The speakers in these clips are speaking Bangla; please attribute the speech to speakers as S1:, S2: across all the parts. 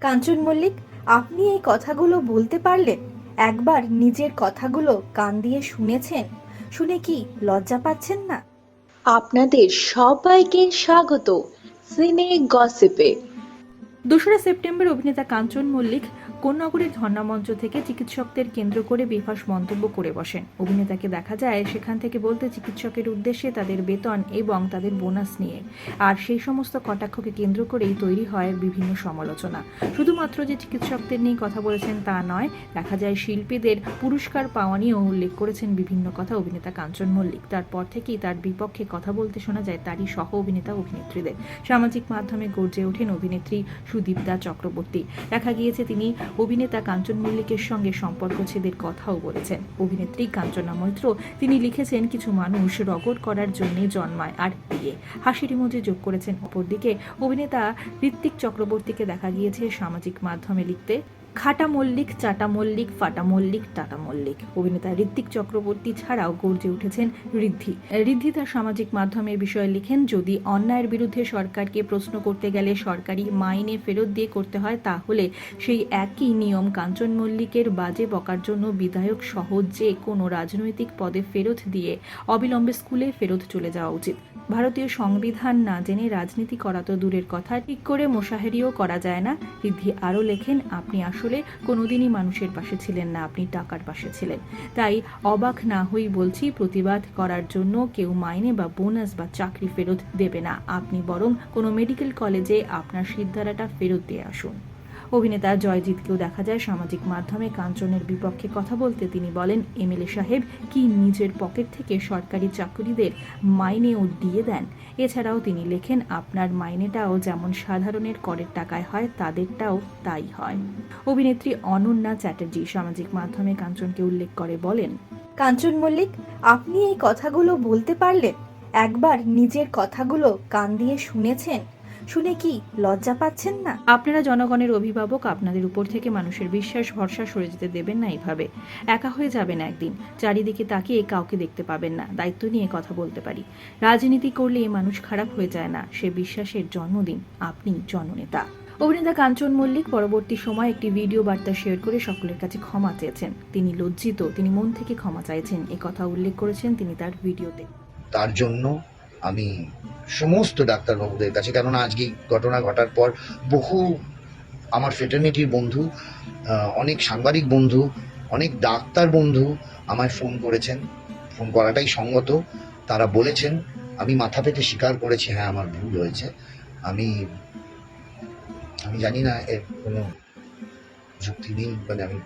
S1: কাঞ্চন মল্লিক, আপনি এই কথাগুলো বলতে পারলেন একবার নিজের কথাগুলো কান দিয়ে শুনেছেন, শুনে কি লজ্জা পাচ্ছেন না?
S2: আপনাদের সবাইকে স্বাগত, সিনে গসিপে।
S1: দোসরা সেপ্টেম্বর অভিনেতা কাঞ্চন মল্লিক কোন্নগরের ধর্ণামঞ্চ থেকে চিকিৎসকদের কেন্দ্র করে বেফাস মন্তব্য করে বসেন। অভিনেতাকে দেখা যায়, সেখান থেকে বলতে চিকিৎসকের উদ্দেশ্যে তাদের বেতন এবং তাদের বোনাস নিয়ে। আর সেই সমস্ত কটাক্ষকে কেন্দ্র করেই তৈরি হয় বিভিন্ন সমালোচনা। শুধুমাত্র যে চিকিৎসকদের নিয়ে কথা বলেছেন তা নয়, দেখা যায় শিল্পীদের পুরস্কার পাওয়া নিয়েও উল্লেখ করেছেন বিভিন্ন কথা অভিনেতা কাঞ্চন মল্লিক। তারপর থেকেই তার বিপক্ষে কথা বলতে শোনা যায় তারই সহ অভিনেতা অভিনেত্রীদের। সামাজিক মাধ্যমে গর্জে ওঠেন অভিনেত্রী সুদীপ্তা চক্রবর্তী। দেখা গিয়েছে তিনি অভিনেতা কাঞ্চন মল্লিকের সঙ্গে সম্পর্ক ছেদের কথাও বলেছেন। অভিনেত্রী কাঞ্চনা মৈত্র, তিনি লিখেছেন, কিছু মানুষ রগড় করার জন্যে জন্মায় আর বিয়ে। হাসির ইমোজি যোগ করেছেন অপরদিকে। অভিনেতা ঋত্বিক চক্রবর্তীকে দেখা গিয়েছে সামাজিক মাধ্যমে লিখতে। খাটা মল্লিক চাটা মল্লিক ফাটা মল্লিক টাটা মল্লিক অভিনেতা ঋত্বিক চক্রবর্তী ছাড়াও গর্জে উঠেছেন ঋদ্ধি। ঋদ্ধি তার সামাজিক মাধ্যমে বিষয়ে লিখেন, যদি অন্যায়ের বিরুদ্ধে সরকারকে প্রশ্ন করতে গেলে সরকারি মাইনে ফেরত দিয়ে করতে হয়, তাহলে সেই একই নিয়ম কাঞ্চন মল্লিকের বাজে বকার জন্য বিধায়ক সহ যে কোনো রাজনৈতিক পদে ফেরত দিয়ে অবিলম্বে স্কুলে ফেরত চলে যাওয়া উচিত। ভারতীয় সংবিধান না জেনে রাজনীতি করা তো দূরের কথা, ঠিক করে মোশাহেরিও করা যায় না। ঋদ্ধি আরও লেখেন, আপনি আসলে কোনোদিনই মানুষের পাশে ছিলেন না, আপনি টাকার পাশে ছিলেন। তাই অবাক না হই বলছি, প্রতিবাদ করার জন্য কেউ মাইনে বা বোনাস বা চাকরি ফেরত দেবে না। আপনি বরং কোনো মেডিকেল কলেজে আপনার সিদ্ধারাটা ফেরত দিয়ে আসুন। অভিনেতা জয়জিৎকেও দেখা যায় সামাজিক মাধ্যমে কাঞ্চনের বিপক্ষে কথা বলতে তিনি বলেন এমএলএ সাহেব কি নিজের পকেট থেকে সরকারি চাকরিদের মাইনেও দিয়ে দেন? এছাড়াও তিনি লেখেন, আপনার মাইনেটাও যেমন সাধারণের করের টাকায় হয়, তাদেরটাও তাই হয়। অভিনেত্রী অনন্যা চ্যাটার্জি সামাজিক মাধ্যমে কাঞ্চনকে উল্লেখ করে বলেন, কাঞ্চন মল্লিক, আপনি এই কথাগুলো বলতে পারলেন একবার নিজের কথাগুলো কান দিয়ে শুনেছেন? শুনে কি লজ্জা পাচ্ছেন না? আপনারা জনগণের অভিভাবক আপনাদের উপর থেকে মানুষের বিশ্বাস ভরসা সরে যেতে দেবেন না এইভাবে একা হয়ে যাবেন একদিন। চারিদিকে তাকিয়ে কাউকে দেখতে পাবেন না। দায়িত্ব নিয়ে কথা বলতে পারি। রাজনীতি করলে এ মানুষ খারাপ হয়ে যায় না। সে বিশ্বাসের জন্মদিন। আপনি জননেতা। অভিনেতা কাঞ্চন মল্লিক পরবর্তী সময় একটি ভিডিও বার্তা শেয়ার করে সকলের কাছে ক্ষমা চেয়েছেন। তিনি লজ্জিত তিনি মন থেকে ক্ষমা চাইছেন। এ কথা উল্লেখ করেছেন তিনি তার ভিডিওতে।
S3: তার জন্য আমি সমস্ত ডাক্তারবাবুদের কাছে, কেননা আজকে ঘটনা ঘটার পর বহু আমার ফেটার্নিটির বন্ধু অনেক সাংবাদিক বন্ধু, অনেক ডাক্তার বন্ধু আমায় ফোন করেছেন। ফোন করাটাই সঙ্গত। তারা বলেছেন, আমি মাথা পেতে স্বীকার করেছি। হ্যাঁ আমার ভুল হয়েছে। আমি আমি জানি না, এর কোনো যুক্তি নেই মানে আমি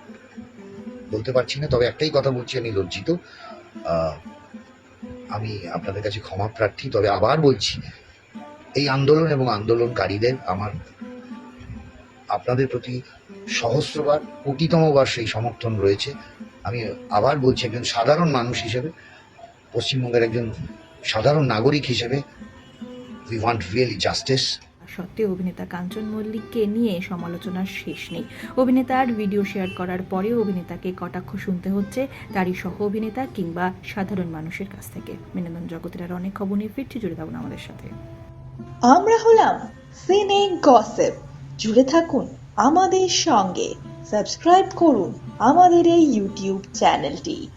S3: বলতে পারছি না। তবে একটাই কথা বলছি, আমি লজ্জিত। আমি আপনাদের কাছে ক্ষমা প্রার্থী, তবে আবার বলছি, এই আন্দোলন এবং আন্দোলনকারীদের আমার আপনাদের প্রতি সহস্রবার, কোটিতমবার সেই সমর্থন রয়েছে। আমি আবার বলছি, একজন সাধারণ মানুষ হিসেবে, পশ্চিমবঙ্গের একজন সাধারণ নাগরিক হিসেবে উই ওয়ান্ট রিয়েলি জাস্টিস
S1: সত্ত্বেও অভিনেতা কাঞ্চন মল্লিককে নিয়ে সমালোচনার শেষ নেই। অভিনেতার ভিডিও শেয়ার করার পরেও অভিনেতাকে কটাক্ষ শুনতে হচ্ছে তারই সহ অভিনেতা কিংবা সাধারণ মানুষের কাছ থেকে। বিনোদন জগতের আর অনেক খবর নিয়ে ফিরছি, জুড়ে থাকুন আমাদের সাথে।
S2: আমরা হলাম সিনে গসিপ। জুড়ে থাকুন আমাদের সঙ্গে। সাবস্ক্রাইব করুন আমাদের এই ইউটিউব চ্যানেলটি।